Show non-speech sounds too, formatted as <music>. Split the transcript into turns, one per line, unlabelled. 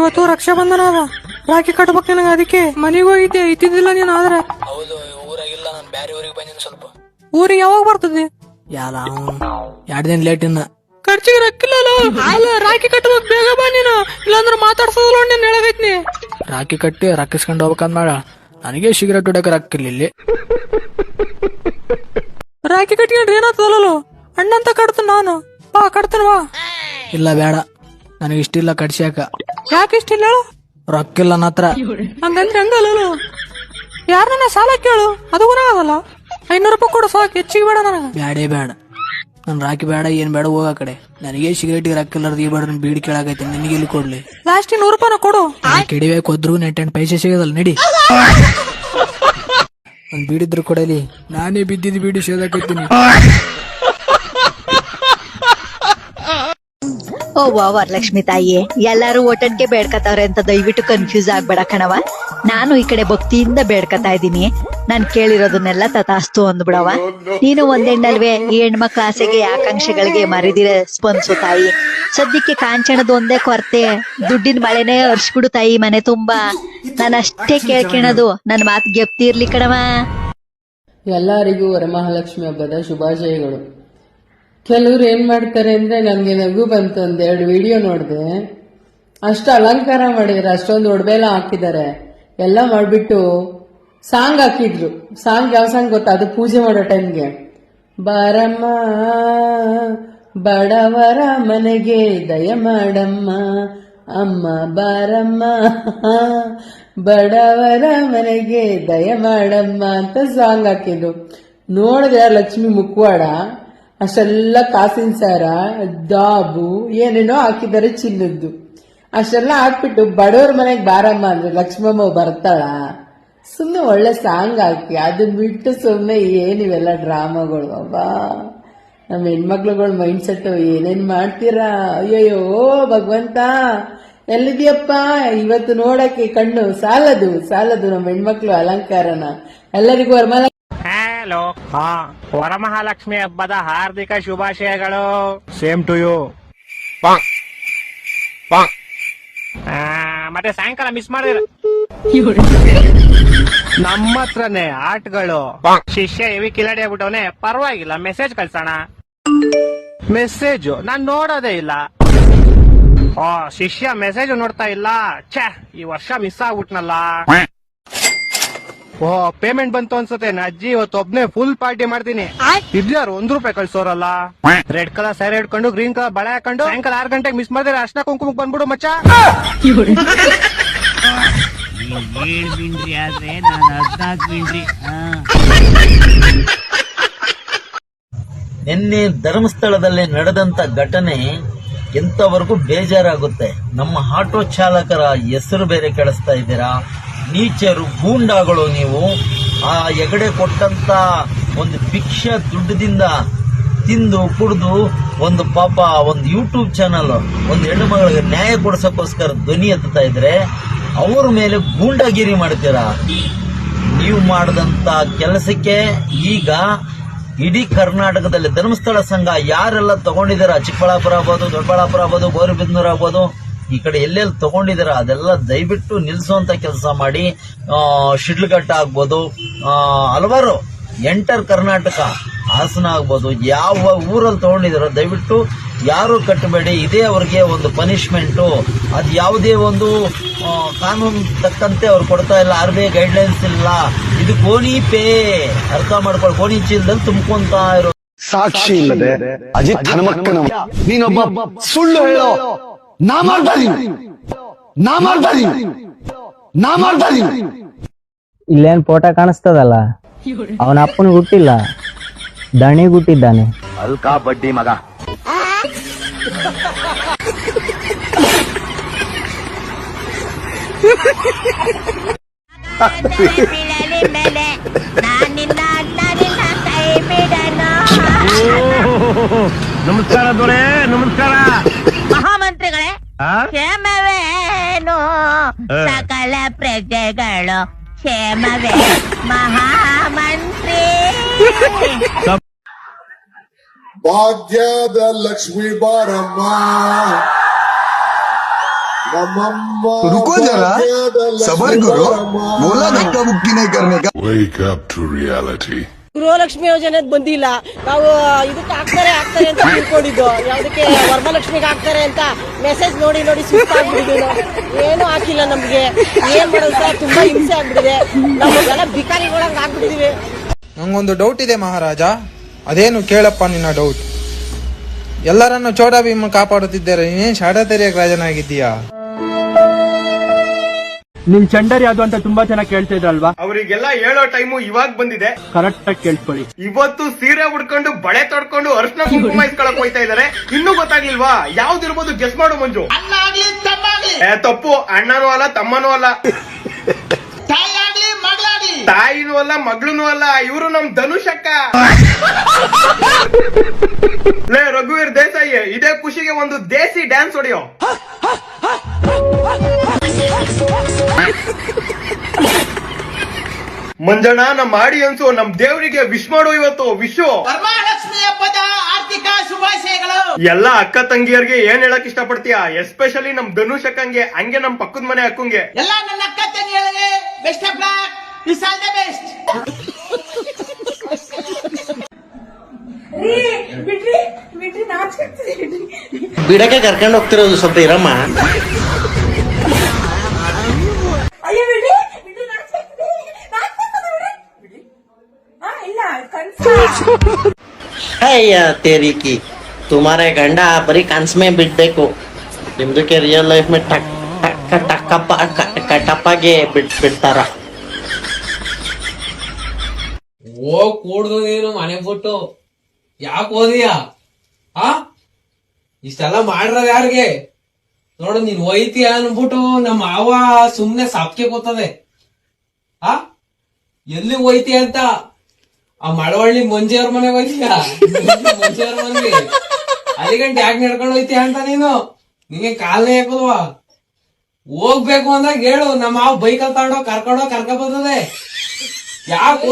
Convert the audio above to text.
ಇವತ್ತು ರಕ್ಷಾ ಬಂಧನ ಅದ ರಾಖಿ ಕಟ್ಬೇಕು ನಿನಗ ಅದಕ್ಕೆ? ಮನೆಗೆ ಹೋಗಿದ್ದೆ ಇದ್ದಿದ್ದಿಲ್ಲ ನೀನು ಆದ್ರೆ?
ಹೌದು ಊರಾಗಿಲ್ಲ ನಾನು ಬ್ಯಾರೆ ಊರಿಗೆ ಬಂದಿನಿ ಸ್ವಲ್ಪ.
ಊರಿಗೆ ಯಾವಾಗ ಬರ್ತದೆ?
ಯಾಲ ಎರಡ್ ದಿನ ಲೇಟ್ ಇನ್ನ.
ಖರ್ಚಿಗೆ ರಕ್ಕಿಲ್ಲಲ್ಲ ಅಲ್ಲ ರಾಖಿ ಕಟ್ಬೇಕು ಬೇಗ ಬಾ ನೀನು. ಇಲ್ಲಾಂದ್ರೆ ಮಾತಾಡ್ಸೋದಿಲ್ಲ ನೀನು ಹೇಳಗೈತ್ನಿ.
ರಾಖಿ ಕಟ್ಟಿ ರಕ್ಕಿಸ್ಕೊಂಡು ಹೋಗ್ಬೇಕಂದ್ ಮಾಡ. ನನಗೆ ಸಿಗರೇಟ್ ಹೊಡಕ ರಕ್ಕಿಲ್ಲ ಇಲ್ಲಿ
ರಾಖಿ ಕಟ್ಕೊಂಡ್ರೆ ಏನಾಗ್ತದಲ್ಲ ಅಣ್ಣಂತ ಕಟ್ತೀನಿ ನಾನು. ಬಾ ಕಟ್ತೀನಿ ಬಾ.
ಇಲ್ಲ ಬೇಡ. ನನಗೆ ಇಷ್ಟಿಲ್ಲ ಕಡ್ಸ್ಯಾಕ
ಯಾಕೆ ಇಷ್ಟಿಲ್ಲ ಹೇಳು?
ರೊಕ್ಕಿಲ್ಲ ನನ್ನ ಹತ್ರ.
ಹಂಗಂದ್ರೆ ಹಂಗಲ್ಲ ಯಾರನ್ನ ಸಾಲ ಕೇಳು? ಅದು ಆಗಲ್ಲ. ಐನೂರು ರೂಪಾಯಿ ಕೊಡು ಸಾಕು ಹೆಚ್ಚಿಗೆ ಬೇಡ ನನಗ.
ಬ್ಯಾಡೇ ಬೇಡ ನನ್ ರಾಕಿ ಬೇಡ ಏನ್ ಬೇಡ ಹೋಗ ಕಡೆ. ನನಗೆ ಸಿಗರೇಟ್ ರೊಕ್ಕಿಲ್ಲಾರ್ದು ಈ ಬೇಡ ಬೀಡಿ ಕೇಳಾಕೈತಿ ನಿನಗೆ ಇಲ್ಲಿ ಕೊಡ್ಲಿ?
ಲಾಸ್ಟ್ ನೂರು ರೂಪಾಯಿ ಕೊಡು.
ಕೆಡಿಬೇಕು ಹೋದ್ರು ನೆಟ್ಟೆಂಟ್ ಪೈಸೆ ಸಿಗೋದಲ್ಲ ನಡಿ. ಒಂದ್ ಬೀಡಿದ್ರು ಕೊಡಲಿ. ನಾನೇ ಬಿದ್ದಿದ್ ಬೀಡಿ ಸೇದಾಕೈತೀನಿ.
ಓ, ವಾ ವರಲಕ್ಷ್ಮಿ ತಾಯಿ ಎಲ್ಲಾರು ಒಟ್ಟನ್ಗೆ ಬೇಡ್ಕತಾವ್ರೆ ಅಂತ ದಯವಿಟ್ಟು ಕನ್ಫ್ಯೂಸ್ ಆಗ್ಬೇಡ ಕಣವ ನಾನು ಈ ಕಡೆ ಭಕ್ತಿಯಿಂದ ಬೇಡ್ಕತಾ ಇದ್ದೀನಿ. ನಾನ್ ಕೇಳಿರೋದನ್ನೆಲ್ಲ ತಥಾಸ್ತು ಅಂದ್ಬಿಡವ ನೀನು ಒಂದೆಣ್ಣಲ್ವೇ ಈ ಹೆಣ್ಮಕ್ಳ ಆಸೆಗೆ, ಆಕಾಂಕ್ಷೆಗಳಿಗೆ ಮರಿದಿರ ಸ್ಪಂದಿಸು ತಾಯಿ. ಸದ್ಯಕ್ಕೆ ಕಾಂಚನದ ಒಂದೇ ಕೊರತೆ. ದುಡ್ಡಿನ ಮಳೆನೇ ಹರ್ಸ್ಬಿಡು ತಾಯಿ ಮನೆ ತುಂಬಾ. ನಾನು ಅಷ್ಟೇ ಕೇಳ್ಕಿಣದು. ನನ್ ಮಾತು ಗೆಪ್ತಿ ಇರ್ಲಿ ಕಣವ
ಎಲ್ಲರಿಗೂ ವರಮಹಾಲಕ್ಷ್ಮಿ ಹಬ್ಬದ ಶುಭಾಶಯಗಳು. ಕೆಲವ್ರು ಏನ್ ಮಾಡ್ತಾರೆ ಅಂದ್ರೆ ನನಗೆ ನಗು ಬಂತು ಒಂದೆರಡು ವಿಡಿಯೋ ನೋಡಿದೆ. ಅಷ್ಟು ಅಲಂಕಾರ ಮಾಡಿದ್ರೆ, ಅಷ್ಟೊಂದು ಒಡವೆ ಎಲ್ಲ ಹಾಕಿದ್ದಾರೆ ಎಲ್ಲ ಮಾಡಿಬಿಟ್ಟು ಸಾಂಗ್ ಹಾಕಿದ್ರು. ಸಾಂಗ್ ಯಾವ ಸಾಂಗ್ ಗೊತ್ತಾ? ಅದು ಪೂಜೆ ಮಾಡೋ ಟೈಮ್ಗೆ. ಬಾರಮ್ಮ, ಬಡವರ ಮನೆಗೆ ದಯ ಮಾಡಮ್ಮ, ಅಮ್ಮ ಬಾರಮ್ಮ, ಬಡವರ ಮನೆಗೆ ದಯ ಮಾಡಮ್ಮ ಅಂತ ಸಾಂಗ್ ಹಾಕಿದ್ರು. ನೋಡಿದೆ ಲಕ್ಷ್ಮಿ ಮುಖವಾಡ ಅಷ್ಟೆಲ್ಲ ಕಾಸಿನ ಸಾರ, ದಾಬು, ಏನೇನೋ ಹಾಕಿದ್ದಾರೆ ಚಿನ್ನದ್ದು. ಅಷ್ಟೆಲ್ಲ ಹಾಕ್ಬಿಟ್ಟು ಬಡವ್ರ ಮನೆಗೆ ಬಾರಮ್ಮ ಅಂದ್ರೆ ಲಕ್ಷ್ಮಮ್ಮ ಬರ್ತಾಳ. ಸುಮ್ಮನೆ ಒಳ್ಳೆ ಸಾಂಗ್ ಹಾಕಿ ಅದನ್ನ ಬಿಟ್ಟು ಸುಮ್ಮನೆ ಏನಿವೆಲ್ಲ ಡ್ರಾಮಾಗಳು ಅಬ್ಬಾ ನಮ್ಮ ಹೆಣ್ಮಕ್ಳುಗಳ ಮೈಂಡ್ ಸೆಟ್ ಏನೇನ್ ಮಾಡ್ತೀರಾ? ಅಯ್ಯಯ್ಯೋ, ಭಗವಂತ ಎಲ್ಲಿದ್ಯಪ್ಪ ಇವತ್ತು ನೋಡಕ್ಕೆ ಕಣ್ಣು ಸಾಲದು ಸಾಲದು ನಮ್ಮ ಹೆಣ್ಮಕ್ಳು ಅಲಂಕಾರನ. ಎಲ್ಲರಿಗೂ ವರಮಾಲ
ಹಲೋ ಹಾ ವರಮಹಾಲಕ್ಷ್ಮಿ ಹಬ್ಬದ ಹಾರ್ದಿಕ ಶುಭಾಶಯಗಳು. ಸೇಮ್ ಟು ಯು ಮತ್ತೆ ಸಾಯಂಕಾಲ ಮಿಸ್ ಮಾಡಿದ್ರ? ನಮ್ಮ ಹತ್ರನೇ ಆಟ್ಗಳು ಶಿಷ್ಯ ಎವಿ ಕಿಲಾಡಿ ಆಗ್ಬಿಟ್ಟವನೆ ಪರವಾಗಿಲ್ಲ ಮೆಸೇಜ್ ಕಳ್ಸೋಣ. ಮೆಸೇಜ್ ನಾನ್ ನೋಡೋದೇ ಇಲ್ಲ. ಓ ಶಿಷ್ಯ ಮೆಸೇಜ್ ನೋಡ್ತಾ ಇಲ್ಲ. ಛೇ ಈ ವರ್ಷ ಮಿಸ್ ಆಗ್ಬಿಟ್ನಲ್ಲ. ಪೇಮೆಂಟ್ ಬಂತು ಅನ್ಸುತ್ತೆ. ನಾ ಅಜ್ಜಿ ಇವತ್ತು ಒಬ್ನೇ ಫುಲ್ ಪಾರ್ಟಿ ಮಾಡ್ತೀನಿ. ಇದ್ಯಾರು ಒಂದ್ ರೂಪಾಯಿ ಕಳ್ಸೋರಲ್ಲ? ರೆಡ್ ಕಲರ್ ಸ್ಯಾರಿ ಹಿಡ್ಕೊಂಡು ಗ್ರೀನ್ ಕಲರ್ ಬಳೆ ಹಾಕೊಂಡು ಸಾಯಂಕಾಲ ಆರ್ ಗಂಟೆಗೆ ಮಿಸ್ ಮಾಡಿದ್ರೆ ಅರ್ಶನ ಕುಂಕುಮಕ್ ಬಂದ್ಬಿಡು ಮಚ್ಚ.
ನಿನ್ನೆ ಧರ್ಮಸ್ಥಳದಲ್ಲಿ ನಡೆದಂತ ಘಟನೆ ಎಂತವರೆಗೂ ಬೇಜಾರಾಗುತ್ತೆ. ನಮ್ಮ ಆಟೋ ಚಾಲಕರ ಹೆಸರು ಬೇರೆ ಕೆಡಿಸ್ತಾ ಇದ್ದೀರಾ? ನೀಚರು ಗೂಂಡಾಗಳು ನೀವು. ಆ ಎಗಡೆ ಕೊಟ್ಟಂತ ಒಂದು ಭಿಕ್ಷ ದುಡ್ಡದಿಂದ ತಿಂದು ಕುಡಿದು ಒಂದು ಪಾಪ ಒಂದು ಯೂಟ್ಯೂಬ್ ಚಾನಲ್ ಒಂದು ಹೆಣ್ಣು ಮಗಳಿಗೆ ನ್ಯಾಯ ಕೊಡ್ಸೋಕ್ಕೋಸ್ಕರ ಧ್ವನಿ ಎತ್ತಾ ಇದ್ರೆ, ಅವ್ರ ಮೇಲೆ ಗೂಂಡಾಗಿರಿ ಮಾಡ್ತೀರಾ? ನೀವು ಮಾಡಿದಂತ ಕೆಲಸಕ್ಕೆ ಈಗ ಇಡೀ ಕರ್ನಾಟಕದಲ್ಲಿ ಧರ್ಮಸ್ಥಳ ಸಂಘ ಯಾರೆಲ್ಲ ತಗೊಂಡಿದ್ದೀರಾ? ಚಿಕ್ಕಬಳ್ಳಾಪುರ ಆಗ್ಬೋದು, ದೊಡ್ಡಬಳ್ಳಾಪುರ ಆಗ್ಬೋದು ಗೌರಿಬಿದನೂರು ಆಗ್ಬೋದು ಈ ಕಡೆ ಎಲ್ಲೆಲ್ಲಿ ತಗೊಂಡಿದಾರ ಅದೆಲ್ಲ ದಯವಿಟ್ಟು ನಿಲ್ಲಿಸುವಂತ ಕೆಲಸ ಮಾಡಿ ಶಿಡ್ಲಘಟ್ಟ ಆಗ್ಬೋದು ಹಲವಾರು ಎಂಟರ್ ಕರ್ನಾಟಕ ಹಾಸನ ಆಗ್ಬೋದು, ಯಾವ ಊರಲ್ಲಿ ತಗೊಂಡಿದಾರೋ ದಯವಿಟ್ಟು ಯಾರು ಕಟ್ಟಬೇಡಿ, ಇದೇ ಅವ್ರಿಗೆ ಒಂದು ಪನಿಷ್ಮೆಂಟು ಅದು ಯಾವುದೇ ಒಂದು ಕಾನೂನು ತಕ್ಕಂತೆ ಅವ್ರು ಕೊಡ್ತಾ ಇಲ್ಲ, ಆರ್ ಬಿ ಐ ಗೈಡ್ಲೈನ್ಸ್ ಇಲ್ಲ. ಇದು ಗೋಣಿ ಪೇ ಅರ್ಥ ಮಾಡ್ಕೊಳ್ಳಿ, ಗೋಣಿ ಚೀಲದಲ್ಲಿ ತುಂಬ್ಕೊಂತ ಇರೋ
ಸಾಕ್ಷಿ ಇಲ್ಲದೆ ಅಜಿತ್ ಹನುಮಕ್ಕನ ನೀನೊಬ್ಬ ಸುಳ್ಳು ಹೇಳೋ ನಾ ಮಾಡ್ತಾ ಇದೀನಿ ನಾ ಮಾಡ್ತಾ ಇದೀನಿ ನಾ ಮಾಡ್ತಾ ಇದೀನಿ
ಇಲ್ಲೇನ್ ಫೋಟೋ ಕಾಣಿಸ್ತದಲ್ಲ? ಅವನ ಅಪ್ಪನ ಹುಟ್ಟಿಲ್ಲ. ದಣಿ ಹುಟ್ಟಿದ್ದಾನೆ.
ಅಲ್ಕಾ ಬಡ್ಡಿ ಮಗ.
ನಮಸ್ಕಾರ ದೊರೆ ನಮಸ್ಕಾರ.
ಕ್ಷೇಮವೇನು ಸಕಲ ಪ್ರಜೆಗಳು ಕ್ಷೇಮವೇ ಮಹಾಮಂತ್ರಿ
ಭಾಗ್ಯದ ಲಕ್ಷ್ಮೀ ಬಾರಮ್ಮ
रुको जरा सबर करो बोला धक्का बुक्की नहीं करने का
Wake up to reality.
Gruhalakshmi ಯೋಜನೆ ಬಂದಿಲ್ಲ. ನಾವು ಇದಕ್ಕೆ ಹಾಕ್ತಾರೆ ಹಾಕ್ತಾರೆ ಅಂತ ತಿಳ್ಕೊಂಡಿದ್ದು. ಯಾವ್ದಕ್ಕೆ ವರಮಲಕ್ಷ್ಮಿಗೆ ಹಾಕ್ತಾರೆ ಅಂತ ಮೆಸೇಜ್ ನೋಡಿ ನೋಡಿ ಸುಸ್ತಾಗ್ಬಿಟ್ಟಿದ್ದೀವಿ ಏನು ಹಾಕಿಲ್ಲ ನಮ್ಗೆ. ಏನ್ ಮಾಡೋದು ತುಂಬಾ ಹಿಂಸೆ ಆಗ್ಬಿಟ್ಟಿದೆ. ನಮಗೆಲ್ಲ ಬಿಕಾರಿಗಳಂಗ್ ಆಗ್ಬಿಟ್ಟಿದೀವಿ.
ನಂಗೊಂದು ಡೌಟ್ ಇದೆ ಮಹಾರಾಜ. ಅದೇನು ಕೇಳಪ್ಪ ನಿನ್ನ ಡೌಟ್ ಎಲ್ಲರನ್ನು ಚೋಟ ಭೀಮ ಕಾಪಾಡುತ್ತಿದ್ದಾರೆ. ನೀನೇನ್ ಶಾಡತೆರಿಯ ರಾಜನಾಗಿದ್ದೀಯಾ?
ನಿಮ್ ಚಂಡರ್ ಯಾವ್ದು ಅಂತ ತುಂಬಾ ಚೆನ್ನಾಗಿ ಕೇಳ್ತಾ ಇದ್ರಲ್ವಾ?
ಅವರಿಗೆಲ್ಲ ಹೇಳೋ ಟೈಮು ಇವಾಗ ಬಂದಿದೆ.
ಕರೆಕ್ಟ್ ಆಗಿ ಕೇಳ್ಕೊಳ್ಳಿ.
ಇವತ್ತು ಸೀರೆ ಉಡ್ಕೊಂಡು ಬಳೆ ತೊಡ್ಕೊಂಡು ಅರ್ಶನ ಕುಂಕುಮ ಇಸ್ಕೊಳಕ್ ಹೋಯ್ತಾ ಇದಾರೆ. ಇನ್ನೂ ಗೊತ್ತಾಗ್ಲಿಲ್ವಾ? ಯಾವ್ದಿರ್ಬೋದು ಗೆಸ್ ಮಾಡು ಮಂಜು. ಏ, ತಪ್ಪು. ಅಣ್ಣನೂ ಅಲ್ಲ ತಮ್ಮನೂ ಅಲ್ಲ. ತಾಯಿನೂ ಅಲ್ಲ ಮಗಳೂ ಅಲ್ಲ ಇವರು ನಮ್ ಧನುಷಕ್ಕ. ಲೇ ರಘುವೀರ್ ದೇಸಾಯಿ ಇದೇ ಖುಷಿಗೆ ಒಂದು ದೇಸಿ ಡ್ಯಾನ್ಸ್ ಹೊಡೆಯೋ. ಮಂಜಣ್ಣ ನಮ್ಮ ಆಡಿಯನ್ಸು ನಮ್ ದೇವರಿಗೆ ವಿಶ್ ಮಾಡು ಇವತ್ತು ವಿಶು ಎಲ್ಲ ಅಕ್ಕ ತಂಗಿಯರಿಗೆ ಏನ್ ಹೇಳಕ್ ಇಷ್ಟ ಪಡ್ತೀಯಾ ಎಸ್ಪೆಷಲಿ ನಮ್ ಧನುಷ್ ಅಕ್ಕಂಗೆ ಹಂಗೆ ನಮ್ ಪಕ್ಕದ ಮನೆ ಅಕ್ಕಂಗೆ.
ಬಿಡಕ್ಕೆ ಕರ್ಕೊಂಡು ಹೋಗ್ತಿರೋದು ಸ್ವಲ್ಪ ಇರಮ್ಮ. ಅಯ್ಯ ತೇರಿಕಿ ತುಮಾರೆ ಗಂಡ ಬರೀ ಕನ್ಸ್ಮೆ ಬಿಡ್ಬೇಕು. ನಿಮ್ದಕ್ಕೆ ರಿಯಲ್ ಲೈಫ್ ಮೇ ಟಕ್ ಟಕ್ ಟಕ್ಕಪ್ಪ ಕಟಪ್ಪಗೆ ಬಿಟ್ ಬಿಡ್ತಾರ.
ಓ ಕೂಡ್ದು ನೀನು ಮನೆ ಬಿಟ್ಟು. ಯಾಕೆ ಓದಿಯ? ಆ? ಇಷ್ಟೆಲ್ಲ ಮಾಡ್ರದ ಯಾರಿಗೆ? ನೋಡು, ನೀನ್ ಒಯ್ತೀಯ ಅನ್ಬಿಟ್ಟು ನಮ್ಮ ಮಾವ ಸುಮ್ನೆ ಸಾಪ್ಕೆ ಕೂತದೆ. ಆ? ಎಲ್ಲಿ ಒಯ್ತೀಯ ಅಂತ? ಆ ಮಳವಳ್ಳಿ ಮಂಜಿಯವ್ರ <laughs> ಮನೆಗೆ ಹೋಯ್ತೀಯ ಮನೆ ಮನೆಗೆ. ಅಲ್ಲಿಗಂಟೆ ಯಾಕೆ ನಡ್ಕೊಂಡು ಹೋಯ್ತಿ ಅಂತ ನೀನು? ನಿಂಗೆ ಕಾಲ್ನೇ ಹಾಕುದ್ವಾ ಹೋಗ್ಬೇಕು ಅಂದಾಗ ಹೇಳು, ನಮ್ಮ ಮಾವ ಬೈಕಲ್ಲಿ ತಗೊಂಡೋ ಕರ್ಕೊಂಡೋ ಕರ್ಕ ಬರ್ತದೆ ಯಾಕೆ